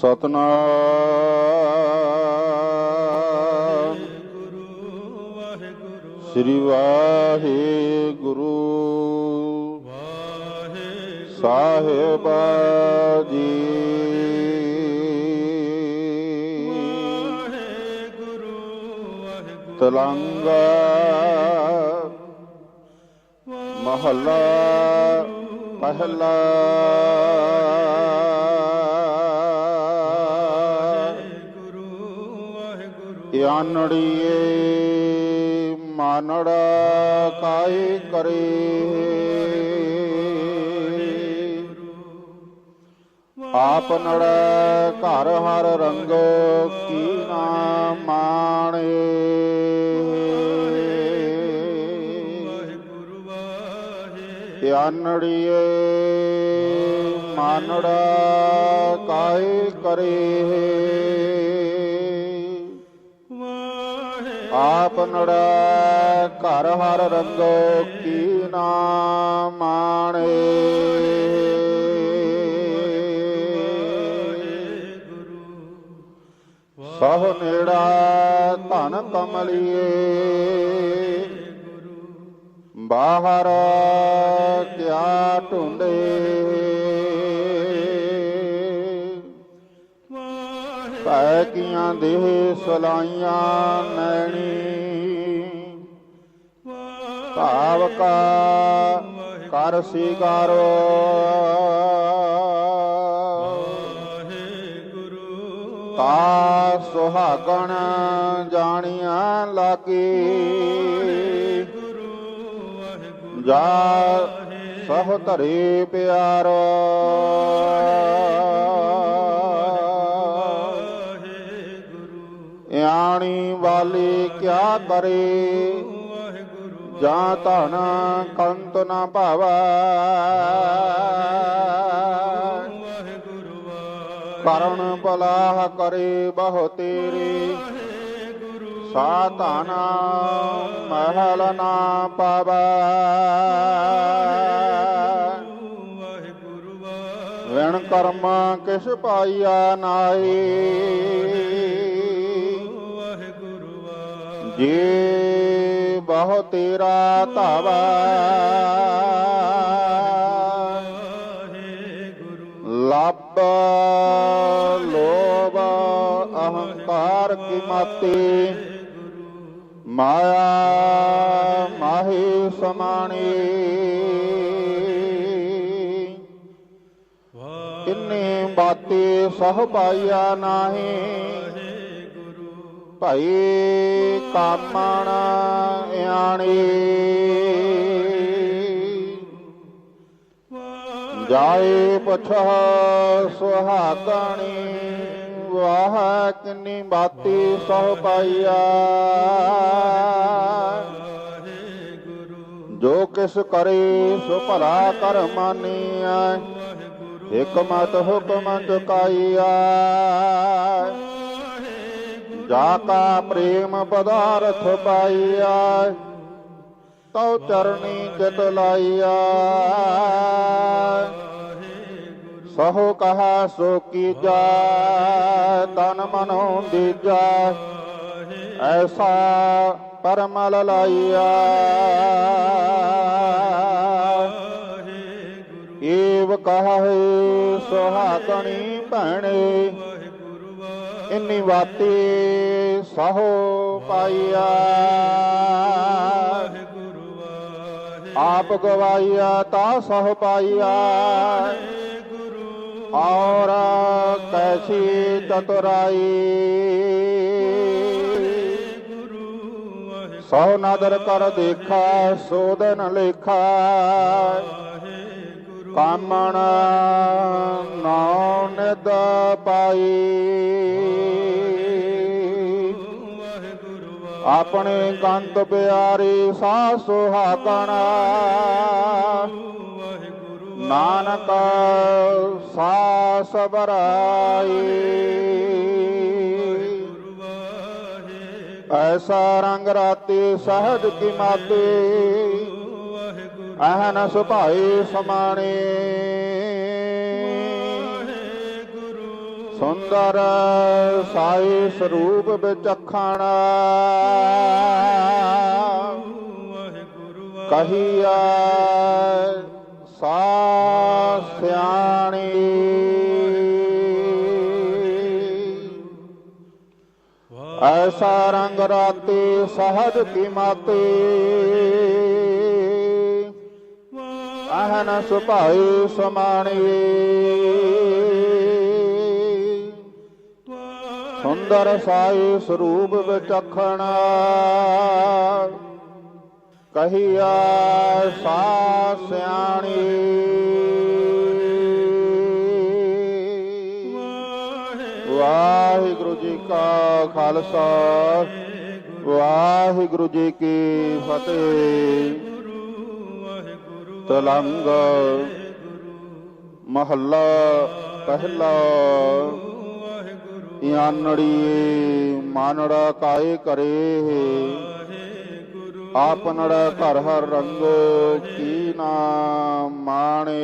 ਸਤਨਾਮ। ਗੁਰੂ ਵਾਹਿਗੁਰੂ ਸ੍ਰੀ ਵਾਹਿਗੁਰੂ। ਸਾਹਿਬ ਜੀ। ਵਾਹਿਗੁਰੂ ਵਾਹਿਗੁਰੂ ਤਲੰਗ। ਮਹੱਲਾ। ਪਹਿਲਾ ਵਾਹਿਗੁਰੂ ਯਾਨੜੀਏ ਮਾਨੜ ਕਾਇ ਕਰੇ? ਆਪ ਨੜ ਘਰ ਹਰ ਰੰਗ ਕੀ ਨਾ ਮਾਣੇ? ਯਾਨੜੀਏ ਮਾਨੜਾ ਕਾਇ ਕਰੇ? ਆਪ ਨੜ ਘਰ ਹਰ ਰੰਗ ਕੀ ਨਾ ਮਾਣੇ ਸਭ ਨੇੜਾ ਧਨ ਕਮਲੀਏ। ਬਾਹਰ ਕਿਆ ਢੂੰਡੇ ਭੈ ਕੀਆਂ ਦੇਹ ਸਲਾਈਆਂ ਨੈਣੀ ਭਾਵ ਕਾ ਕਰ ਸਿਗਾਰੋ ਤਾ ਸੁਹਾਗਣ ਜਾਣੀਆਂ ਲਾਗੀ। ਜਾ ਸਹ ਧਰੇ ਪਿਆਰ। ਵਾਲੀ ਕਿਆ ਜਾਂ ਧਨ ਕੰਤ ਨਾ ਭਾਵੈ। ਕਰਨ ਬਲਾਹ ਕਰੇ ਬਹੁ ਤੇਰੇ। ਸਾਧਨ ਮਹਿਲ ਨਾ ਪਾਵੈ। ਵਿਣ ਕਰਮ ਕਿਸ਼ ਪਾਈਆ ਨਾਹੀ। ਜੇ ਬਹੁ ਤੇਰਾ ਧਾਵਾ। ਲੱਭ ਲੋਭ ਅਹੰਕਾਰ ਕੀ ਮਾਤੇ ਮਾਇਆ ਮਾਹੀ ਸਮਾਣੀ। ਕਿੰਨੇ ਬਾਤੇ ਸਹ ਪਾਈਆ ਨਾਹੀ। ਭਈ ਕਾਮਣ ਆਣੀ। ਜਾਏ ਪਛ ਸੁਹਾਗਣੀ, ਵਾਹ ਕਿੰਨੀ ਬਾਤੀ ਸਹ ਪਾਈਆ। ਜੋ ਕਿਸ ਕਰੇ ਸੋ ਭਲਾ ਕਰ ਮਾਨੀਐ ਹਕਮਤ ਹੁਕਮ ਚੁਕਾਈਆ ਜਾਤਾ ਪ੍ਰੇਮ ਪਦਾਰਥ ਪਾਈਆ ਤਉ ਚਰਣੀ ਚਿਤ ਲਾਈਆ ਸਹੋ ਕਹਾ, ਸੋ ਕੀਜਾ, ਤਨ ਮਨੋ ਦੀਜਾ, ਐਸਾ ਪਰਮਲ ਲਾਈਆ ਏਵ ਕਹੇ, ਸੁਹਾਗਣੀ ਭੈਣੇ ਇੰਨੀ ਬਾਤੀ ਸਹੋ ਪਾਈਆ। ਆਪ ਗਵਾਈਆ ਤਾ ਸਹ ਪਾਈਆ। ਔਰ ਕੈਸੀ ਚਤੁਰਾਈ ਸੋ ਨਦਰ ਕਰ ਦੇਖਾ ਸੋਦਨ ਲੇਖਾ। ਕਾਮਣ ਨਾਉ ਨਿਦ ਪਾਈ। ਆਪਣੇ ਕੰਤ ਪਿਆਰੀ ਸਾ ਸੁਹਾਗਣਾ। ਨਾਨਕ ਸਾ ਸਬਰਾਈ ਐਸਾ ਰੰਗ ਰਾਤੀ ਸਹਜ ਕੀ ਮਾਤੇ। ਅਹਨ ਸੁਭਾਏ ਸਮਾਣੇ। ਸੁੰਦਰ ਸਾਈ ਸਰੂਪ ਵਿਚਖਣ ਵਾਹਿਗੁਰੂ ਕਹੀਆ ਸਾ ਸਿਆਣੀ। ਐਸਾ ਰੰਗ ਰਾਤੀ ਸਹਜ ਕੀ ਮਾਤੇ। ਅਹਨ ਸੁਭਾਈ ਸਮਾਣੀ। ਸੁੰਦਰ ਸਾਈ ਸਰੂਪ ਵਿਚਖਣ। ਕਹੀਆ ਸਾ ਸਿਆਣੀ। ਵਾਹਿਗੁਰੂ ਜੀ ਕਾ ਖਾਲਸਾ। ਵਾਹਿਗੁਰੂ ਜੀ ਕੀ ਫਤਿਹ। ਤਲੰਗ ਮਹੱਲਾ ਪਹਿਲਾ ਇਆਨੜੀ ਮਾਨੜਾ ਕਾਏ ਕਰੇ ਆਪਨੜਾ ਘਰ ਹਰ ਰੰਗ ਕੀ ਨਾ ਮਾਣੇ।